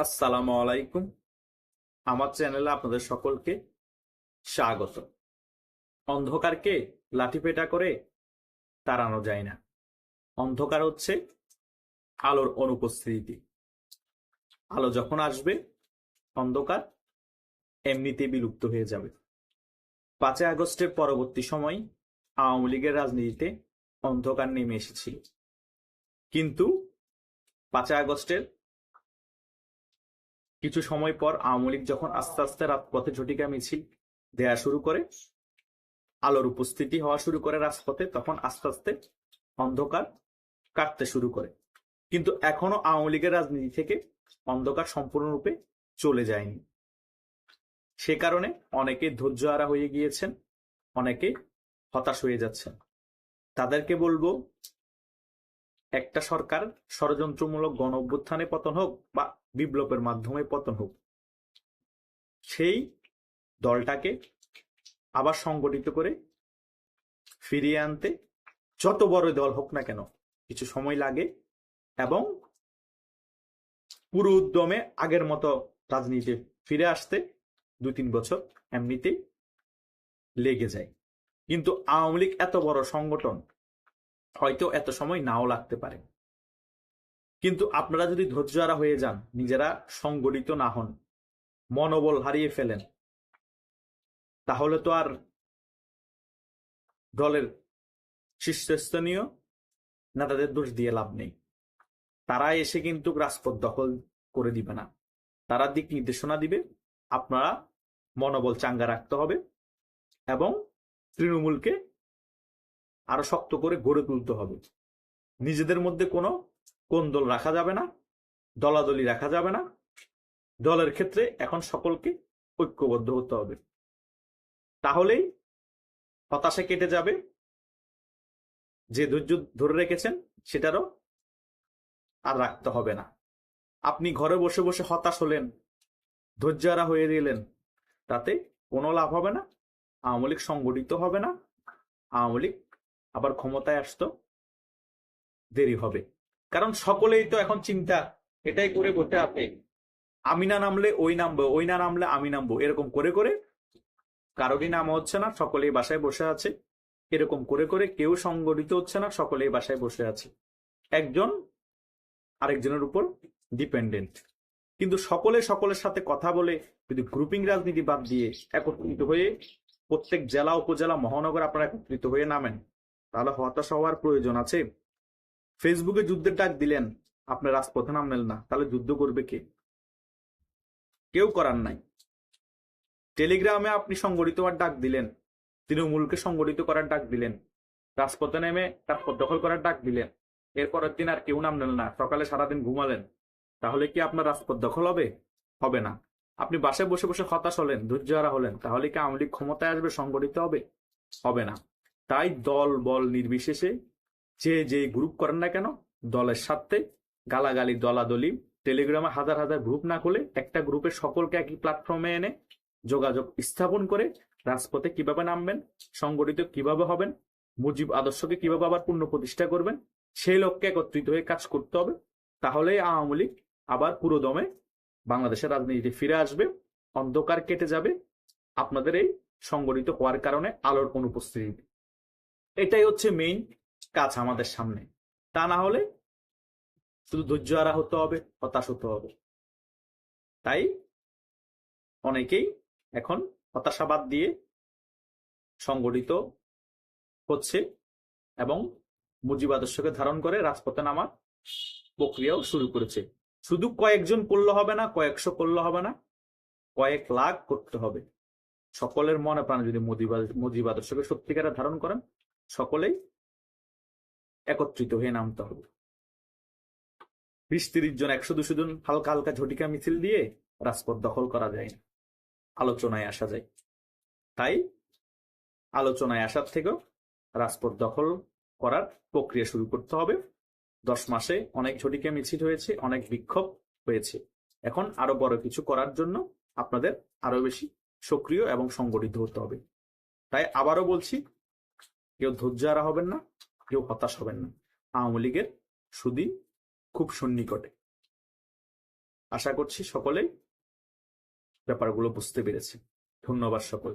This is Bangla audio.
আসসালামু আলাইকুম। আমার চ্যানেলে আপনাদের সকলকে স্বাগত। অন্ধকারকে লাঠিপেটা করে তাড়ানো যায় না। অন্ধকার হচ্ছে আলোর অনুপস্থিতি। আলো যখন আসবে, অন্ধকার এমনিতে বিলুপ্ত হয়ে যাবে। পাঁচই আগস্টের পরবর্তী সময় আওয়ামী লীগের রাজনীতিতে অন্ধকার নেমে এসেছিল। কিন্তু পাঁচই আগস্টের কিছু সময় পর আওয়ামী লীগ যখন আস্তে আস্তে রাজপথে ঝটিকা মিছিল দেয়া শুরু করে, আলোর উপস্থিতি হওয়া শুরু করে রাজপথে, তখন আস্তে আস্তে অন্ধকার কাটতে শুরু করে। কিন্তু এখনও আওয়ামী লীগের রাজনীতি থেকে অন্ধকার সম্পূর্ণরূপে চলে যায়নি। সে কারণে অনেকে ধৈর্য হারা হয়ে গিয়েছেন, অনেকে হতাশ হয়ে যাচ্ছেন। তাদেরকে বলব একটা সরকার ষড়যন্ত্রমূলক গণ অভ্যুত্থানে পতন হোক বা বিপ্লবের মাধ্যমে পতন হোক, সেই দলটাকে আবার সংগঠিত করে ফিরিয়ে আনতে যত বড় দল হোক না কেন কিছু সময় লাগে এবং পুরো উদ্যমে আগের মতো রাজনীতি ফিরে আসতে দু তিন বছর এমনিতেই লেগে যায়। কিন্তু আওয়ামী লীগ এত বড় সংগঠন হয়তো এত সময় নাও লাগতে পারে। কিন্তু আপনারা যদি ধৈর্যহারা হয়ে যান, নিজেরা সংগঠিত না হন, মনোবল হারিয়ে ফেলেন, তাহলে তো আর দলের শীর্ষস্থানীয় নেতাদের দোষ দিয়ে লাভ নেই। তারা এসে কিন্তু রাজপথ দখল করে দিবে না। তারা দিক নির্দেশনা দিবে, আপনারা মনোবল চাঙ্গা রাখতে হবে এবং তৃণমূলকে আরও শক্ত করে গড়ে তুলতে হবে। নিজেদের মধ্যে কোনো কোন দল রাখা যাবে না, দলাদলি রাখা যাবে না। দলের ক্ষেত্রে এখন সকলকে ঐক্যবদ্ধ হতে হবে। তাহলেই হতাশা কেটে যাবে। যে ধৈর্য ধরে রেখেছেন সেটারও আর রাখতে হবে না। আপনি ঘরে বসে বসে হতাশ হলেন ধৈর্যারা হয়ে গেলেন, তাতে কোনো লাভ হবে না। আওয়ামী লীগ সংগঠিত হবে না। আওয়ামী লীগ আবার ক্ষমতায় আসতো, দেরি হবে। কারণ সকলেই তো এখন চিন্তা, এটাই করে বসে আছে। আমি না নামলে ওই নামবো, ওই না নামলে আমি নামবো, এরকম করে করে কারোরই নাম হচ্ছে না, সকলেই বাসায় বসে আছে। এরকম করে করে কেউ সংগঠিত হচ্ছে না, সকলেই বাসায় বসে আছে। একজন আরেকজনের উপর ডিপেন্ডেন্ট কিন্তু সকলে সকলের সাথে কথা বলে, যদি গ্রুপিং রাজনীতি বাদ দিয়ে একত্রিত হয়ে প্রত্যেক জেলা, উপজেলা, মহানগর আপনারা একত্রিত হয়ে নামেন। তাহলে হতাশ হওয়ার প্রয়োজন আছে। ফেসবুকে যুদ্ধের ডাক দিলেন, আপনার রাজপথে নামলেন না, তাহলে যুদ্ধ করবে কে? কেউ করার নাই। টেলিগ্রামে আপনি সংগঠিত হওয়ার ডাক দিলেন, তৃণমূলকে সংগঠিত করার ডাক দিলেন, রাজপথে নেমে রাজপথ দখল করার ডাক দিলেন, এরপরের দিন আর কেউ নামলেন না, সকালে সারাদিন ঘুমালেন, তাহলে কি আপনার রাজপথ দখল হবে? হবে না। আপনি বাসায় বসে বসে হতাশ হলেন ধৈর্য হারা হলেন, তাহলে কি আওয়ামী লীগ ক্ষমতায় আসবে, সংগঠিত হবে? হবে না। তাই দল, বল নির্বিশেষে যে যে গ্রুপ করেন না কেন, দলের সাথে গালাগালি, দলাদলি টেলিগ্রামে হাজার হাজার গ্রুপ না খুলে একটা গ্রুপের সকলকে একই প্ল্যাটফর্মে এনে যোগাযোগ স্থাপন করে রাজপথে কীভাবে নামবেন, সংগঠিত কীভাবে হবেন, মুজিব আদর্শকে কীভাবে আবার পূর্ণ প্রতিষ্ঠা করবেন, সেই লক্ষ্যে একত্রিত হয়ে কাজ করতে হবে। তাহলেই আওয়ামী লীগ আবার পুরো দমে বাংলাদেশের রাজনীতিতে ফিরে আসবে, অন্ধকার কেটে যাবে। আপনাদের এই সংগঠিত হওয়ার কারণে আলোর অনুপস্থিতি। এটাই হচ্ছে মেইন কাজ আমাদের সামনে। তা না হলে শুধু ধৈর্য হারা হতে হবে, হতাশ হতে হবে। তাই অনেকেই এখন হতাশাবাদ দিয়ে সংগঠিত হচ্ছে এবং মুজিব আদর্শকে ধারণ করে রাজপথে নামার প্রক্রিয়াও শুরু করেছে। শুধু কয়েকজন করলে হবে না, কয়েকশো করলে হবে না, কয়েক লাখ করতে হবে। সকলের মনে প্রাণে যদি মুজিব আদর্শকে সত্যিকারে ধারণ করেন সকলেই একত্রিত হয়ে নামতে হবে। বিশ তিরিশ জন একশো দুশো জন হালকা হালকা ঝটিকা মিছিল দিয়ে রাজপথ দখল করা যায় না। আলোচনায় আসা যায়। তাই আলোচনায় আসার থেকেও রাজপথ দখল করার প্রক্রিয়া শুরু করতে হবে। দশ মাসে অনেক ঝটিকা মিছিল হয়েছে, অনেক বিক্ষোভ হয়েছে। এখন আরও বড় কিছু করার জন্য আপনাদের আরও বেশি সক্রিয় এবং সংগঠিত হতে হবে। তাই আবারও বলছি কেউ ধৈর্য আরা হবেন না, কেউ হতাশ হবেন না। আওয়ামী লীগের সুদী খুব সন্নিকটে। আশা করছি সকলেই ব্যাপারগুলো বুঝতে পেরেছে। ধন্যবাদ সকল